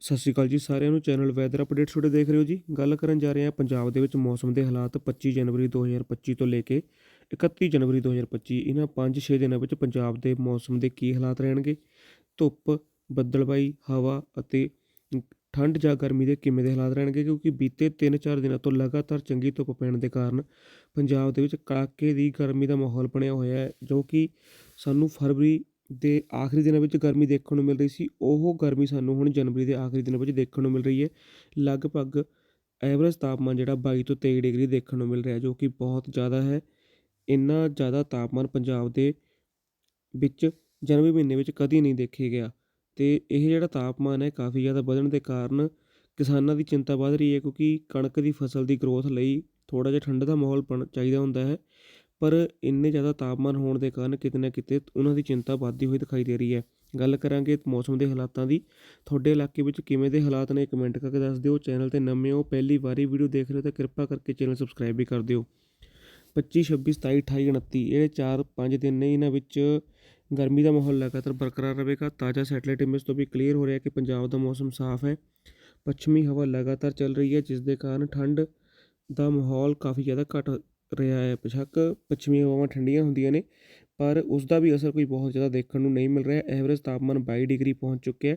ਸਤਿ ਸ਼੍ਰੀ ਅਕਾਲ ਜੀ, ਸਾਰਿਆਂ ਨੂੰ ਚੈਨਲ ਵੈਦਰ ਅਪਡੇਟ ਛੋਟੇ ਦੇਖ ਰਹੇ ਹੋ ਜੀ। ਗੱਲ ਕਰਨ ਜਾ ਰਹੇ ਹਾਂ ਪੰਜਾਬ ਦੇ ਵਿੱਚ ਮੌਸਮ ਦੇ ਹਾਲਾਤ 25 ਜਨਵਰੀ 2025 ਤੋਂ ਲੈ ਕੇ 31 ਜਨਵਰੀ 2025 ਇਹਨਾਂ 5-6 ਦਿਨਾਂ ਵਿੱਚ ਪੰਜਾਬ ਦੇ ਮੌਸਮ ਦੇ ਕੀ ਹਾਲਾਤ ਰਹਿਣਗੇ? ਧੁੱਪ, ਬੱਦਲਬਾਈ, ਹਵਾ ਅਤੇ ਠੰਡ ਜਾਂ ਗਰਮੀ ਦੇ ਕਿਵੇਂ ਦੇ ਹਾਲਾਤ ਰਹਿਣਗੇ? ਕਿਉਂਕਿ ਬੀਤੇ 3-4 ਦਿਨਾਂ ਤੋਂ ਲਗਾਤਾਰ ਚੰਗੀ ਧੁੱਪ ਪੈਣ ਦੇ ਕਾਰਨ ਪੰਜਾਬ ਦੇ ਵਿੱਚ ਕੜਾਕੇ ਦੀ ਗਰਮੀ ਦਾ ਮਾਹੌਲ ਬਣਿਆ ਹੋਇਆ ਹੈ, ਜੋ ਕਿ ਸਾਨੂੰ ਫਰਵਰੀ ਦੇ ਆਖਰੀ ਦਿਨਾਂ ਵਿੱਚ ਗਰਮੀ ਦੇਖਣ ਨੂੰ ਮਿਲ ਰਹੀ ਸੀ। ਉਹ ਗਰਮੀ ਸਾਨੂੰ ਹੁਣ ਜਨਵਰੀ ਦੇ ਆਖਰੀ ਦਿਨਾਂ ਵਿੱਚ ਦੇਖਣ ਨੂੰ ਮਿਲ ਰਹੀ ਹੈ। ਲਗਭਗ ਐਵਰੇਜ ਤਾਪਮਾਨ ਜਿਹੜਾ ਬਾਈ ਤੋਂ ਤੇਈ ਡਿਗਰੀ ਦੇਖਣ ਨੂੰ ਮਿਲ ਰਿਹਾ ਜੋ ਕਿ ਬਹੁਤ ਜ਼ਿਆਦਾ ਹੈ। ਇੰਨਾ ਜ਼ਿਆਦਾ ਤਾਪਮਾਨ ਪੰਜਾਬ ਦੇ ਵਿੱਚ ਜਨਵਰੀ ਮਹੀਨੇ ਵਿੱਚ ਕਦੀ ਨਹੀਂ ਦੇਖਿਆ ਗਿਆ। ਅਤੇ ਇਹ ਜਿਹੜਾ ਤਾਪਮਾਨ ਹੈ, ਕਾਫੀ ਜ਼ਿਆਦਾ ਵਧਣ ਦੇ ਕਾਰਨ ਕਿਸਾਨਾਂ ਦੀ ਚਿੰਤਾ ਵੱਧ ਰਹੀ ਹੈ, ਕਿਉਂਕਿ ਕਣਕ ਦੀ ਫਸਲ ਦੀ ਗਰੋਥ ਲਈ ਥੋੜ੍ਹਾ ਜਿਹਾ ਠੰਡ ਦਾ ਮਾਹੌਲ ਬਣ ਚਾਹੀਦਾ ਹੁੰਦਾ ਹੈ। ਪਰ ਇੰਨੇ ਜ਼ਿਆਦਾ ਤਾਪਮਾਨ ਹੋਣ ਦੇ ਕਾਰਨ ਕਿਤੇ ਨਾ ਕਿਤੇ ਉਹਨਾਂ ਦੀ ਚਿੰਤਾ ਵੱਧਦੀ ਹੋਈ ਦਿਖਾਈ ਦੇ ਰਹੀ ਹੈ। ਗੱਲ ਕਰਾਂਗੇ ਮੌਸਮ ਦੇ ਹਾਲਾਤਾਂ ਦੀ। ਤੁਹਾਡੇ ਇਲਾਕੇ ਵਿੱਚ ਕਿਵੇਂ ਦੇ ਹਾਲਾਤ ਨੇ ਕਮੈਂਟ ਕਰਕੇ ਦੱਸ ਦਿਓ। ਚੈਨਲ ਤੇ ਨਵੇਂ ਹੋ, ਪਹਿਲੀ ਵਾਰੀ ਵੀਡੀਓ ਦੇਖ ਰਹੇ ਹੋ ਤਾਂ ਕਿਰਪਾ ਕਰਕੇ ਚੈਨਲ ਸਬਸਕ੍ਰਾਈਬ ਵੀ ਕਰ ਦਿਓ। 25 26 27 28 29 ਇਹ 4-5 ਦਿਨ ਨੇ। ਇਹਨਾਂ ਵਿੱਚ ਗਰਮੀ ਦਾ ਮਾਹੌਲ ਲਗਾਤਾਰ ਬਰਕਰਾਰ ਰਹੇਗਾ। ਤਾਜ਼ਾ ਸੈਟਲਾਈਟ ਇਮੇਜ ਤੋਂ ਵੀ ਕਲੀਅਰ ਹੋ ਰਿਹਾ ਕਿ ਪੰਜਾਬ ਦਾ ਮੌਸਮ ਸਾਫ਼ ਹੈ। ਪੱਛਮੀ ਹਵਾ ਲਗਾਤਾਰ ਚੱਲ ਰਹੀ ਹੈ, ਜਿਸ ਦੇ ਕਾਰਨ ਠੰਡ ਦਾ ਮਾਹੌਲ ਕਾਫੀ ਜ਼ਿਆਦਾ ਘਟ ਰਿਹਾ ਹੈ, ਬੇਸ਼ੱਕ ਪੱਛਮੀ ਹਵਾਵਾਂ ਠੰਡੀਆਂ ਹੁੰਦੀਆਂ ਨੇ, ਪਰ ਉਸ ਦਾ ਵੀ ਅਸਰ ਕੋਈ ਬਹੁਤ ਜ਼ਿਆਦਾ ਦੇਖਣ ਨੂੰ ਨਹੀਂ ਮਿਲ ਰਿਹਾ। ਐਵਰੇਜ ਤਾਪਮਾਨ 22 ਡਿਗਰੀ ਪਹੁੰਚ ਚੁੱਕਿਆ ਹੈ।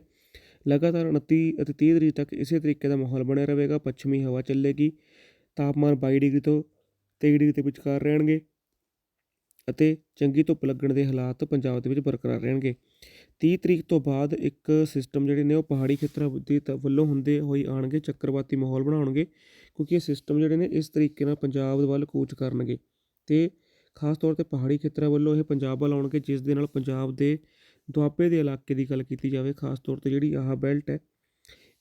ਲਗਾਤਾਰ 29 ਅਤੇ 30 ਤਰੀਕ ਤੱਕ ਇਸੇ ਤਰੀਕੇ ਦਾ ਮਾਹੌਲ ਬਣਿਆ ਰਹੇਗਾ। ਪੱਛਮੀ ਹਵਾ ਚੱਲੇਗੀ। ਤਾਪਮਾਨ 22 ਡਿਗਰੀ ਤੋਂ 23 ਡਿਗਰੀ ਦੇ ਵਿਚਕਾਰ ਰਹਿਣਗੇ। ਅਤੇ ਚੰਗੀ ਧੁੱਪ ਲੱਗਣ ਦੇ ਹਾਲਾਤ ਪੰਜਾਬ ਦੇ ਵਿੱਚ ਬਰਕਰਾਰ ਰਹਿਣਗੇ। ਤੀਹ ਤਰੀਕ ਤੋਂ ਬਾਅਦ ਇੱਕ ਸਿਸਟਮ ਜਿਹੜੇ ਨੇ ਉਹ ਪਹਾੜੀ ਖੇਤਰਾਂ ਦੇ ਤ- ਵੱਲੋਂ ਹੁੰਦੇ ਹੋਈ ਆਣਗੇ ਚੱਕਰਵਾਤੀ ਮਾਹੌਲ ਬਣਾਉਣਗੇ, ਕਿਉਂਕਿ ਇਹ ਸਿਸਟਮ ਜਿਹੜੇ ਨੇ ਇਸ ਤਰੀਕੇ ਨਾਲ ਪੰਜਾਬ ਵੱਲ ਕੂਚ ਕਰਨਗੇ। ਤੇ ਖਾਸ ਤੌਰ ਤੇ ਪਹਾੜੀ ਖੇਤਰਾਂ ਵੱਲੋਂ ਇਹ ਪੰਜਾਬ ਵੱਲ ਆਉਣਗੇ, ਜਿਸ ਦੇ ਨਾਲ ਪੰਜਾਬ ਦੇ ਦੁਆਬੇ ਦੇ ਇਲਾਕੇ ਦੀ ਗੱਲ ਕੀਤੀ ਜਾਵੇ, ਖਾਸ ਤੌਰ ਤੇ ਜਿਹੜੀ ਆਹ ਬੈਲਟ ਹੈ,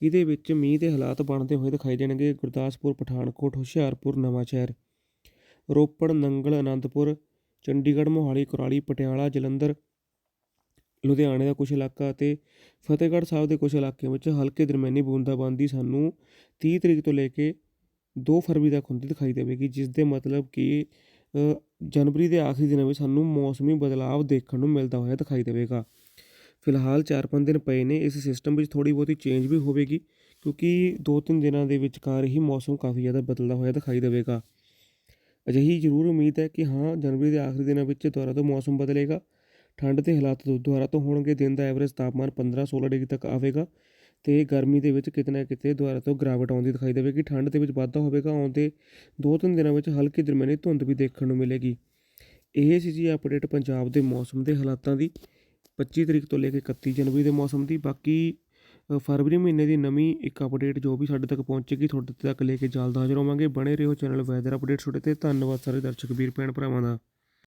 ਇਹਦੇ ਵਿੱਚ ਮੀਂਹ ਦੇ ਹਾਲਾਤ ਬਣਦੇ ਹੋਏ ਦਿਖਾਈ ਦੇਣਗੇ। ਗੁਰਦਾਸਪੁਰ, ਪਠਾਨਕੋਟ, ਹੁਸ਼ਿਆਰਪੁਰ, ਨਵਾਂਸ਼ਹਿਰ, ਰੋਪੜ, ਨੰਗਲ, ਅਨੰਦਪੁਰ ਚੰਡੀਗੜ੍ਹ, ਮੋਹਾਲੀ, ਕੁਰਾਲੀ, ਪਟਿਆਲਾ, ਜਲੰਧਰ, ਲੁਧਿਆਣੇ ਦਾ ਕੁਝ ਇਲਾਕਾ ਅਤੇ ਫਤਿਹਗੜ੍ਹ ਸਾਹਿਬ ਦੇ ਕੁਝ ਇਲਾਕਿਆਂ ਵਿੱਚ ਹਲਕੇ ਦਰਮਿਆਨੀ ਬੂੰਦਾਬਾਂਦੀ ਸਾਨੂੰ 30 ਤਰੀਕ ਤੋਂ ਲੈ ਕੇ 2 ਫਰਵਰੀ ਤੱਕ ਹੁੰਦੀ ਦਿਖਾਈ ਦੇਵੇਗੀ, ਜਿਸ ਦੇ ਮਤਲਬ ਕਿ ਜਨਵਰੀ ਦੇ ਆਖਰੀ ਦਿਨਾਂ ਵਿੱਚ ਸਾਨੂੰ ਮੌਸਮੀ ਬਦਲਾਵ ਦੇਖਣ ਨੂੰ ਮਿਲਦਾ ਹੋਇਆ ਦਿਖਾਈ ਦੇਵੇਗਾ। ਫਿਲਹਾਲ 4-5 ਦਿਨ ਪਏ ਨੇ, ਇਸ ਸਿਸਟਮ ਵਿੱਚ ਥੋੜੀ ਬਹੁਤੀ ਚੇਂਜ ਵੀ ਹੋਵੇਗੀ, ਕਿਉਂਕਿ 2-3 ਦਿਨਾਂ ਦੇ ਵਿਚਕਾਰ ਹੀ ਮੌਸਮ ਕਾਫੀ ਜ਼ਿਆਦਾ ਬਦਲਦਾ ਹੋਇਆ ਦਿਖਾਈ ਦੇਵੇਗਾ। ਅਜਿਹੀ ਜ਼ਰੂਰ ਉਮੀਦ ਹੈ ਕਿ ਹਾਂ, ਜਨਵਰੀ ਦੇ ਆਖਰੀ ਦਿਨਾਂ ਵਿੱਚ ਦੁਬਾਰਾ ਤੋਂ ਮੌਸਮ ਬਦਲੇਗਾ। ਠੰਡ ਦੇ ਹਾਲਾਤ ਦੁਬਾਰਾ ਤੋਂ ਹੋਣਗੇ। ਦਿਨ ਦਾ ਐਵਰੇਜ ਤਾਪਮਾਨ 15-16 ਡਿਗਰੀ ਤੱਕ ਆਵੇਗਾ ਤੇ ਗਰਮੀ ਦੇ ਵਿੱਚ ਕਿਤੇ ਨਾ ਕਿਤੇ ਦੁਬਾਰਾ ਤੋਂ ਗਿਰਾਵਟ ਆਉਂਦੀ ਦਿਖਾਈ ਦੇਵੇਗੀ। ਠੰਡ ਦੇ ਵਿੱਚ ਵਾਧਾ ਹੋਵੇਗਾ। ਆਉਂਦੇ ਦੋ ਤਿੰਨ ਦਿਨਾਂ ਵਿੱਚ ਹਲਕੀ ਦਰਮਿਆਨੀ ਧੁੰਦ ਵੀ ਦੇਖਣ ਨੂੰ ਮਿਲੇਗੀ। ਇਹ ਸੀ ਜੀ ਅਪਡੇਟ ਪੰਜਾਬ ਦੇ ਮੌਸਮ ਦੇ ਹਾਲਾਤਾਂ ਦੀ। 25 ਤਰੀਕ ਤੋਂ ਲੈ ਕੇ 31 ਜਨਵਰੀ ਦੇ ਮੌਸਮ ਦੀ। ਬਾਕੀ ਫਰਵਰੀ ਮਹੀਨੇ ਦੀ ਨਵੀਂ ਇੱਕ ਅਪਡੇਟ ਜੋ ਵੀ ਸਾਡੇ ਤੱਕ ਪਹੁੰਚੇਗੀ, ਤੁਹਾਡੇ ਤੱਕ ਲੈ ਕੇ ਜਲਦ ਹਾਜ਼ਰ ਹੋਵਾਂਗੇ। ਬਣੇ ਰਹੋ ਚੈਨਲ ਵੈਦਰ ਅਪਡੇਟ ਤੁਹਾਡੇ ਤੇ। ਧੰਨਵਾਦ ਸਾਰੇ ਦਰਸ਼ਕ, ਵੀਰ, ਭੈਣ, ਭਰਾਵਾਂ ਦਾ।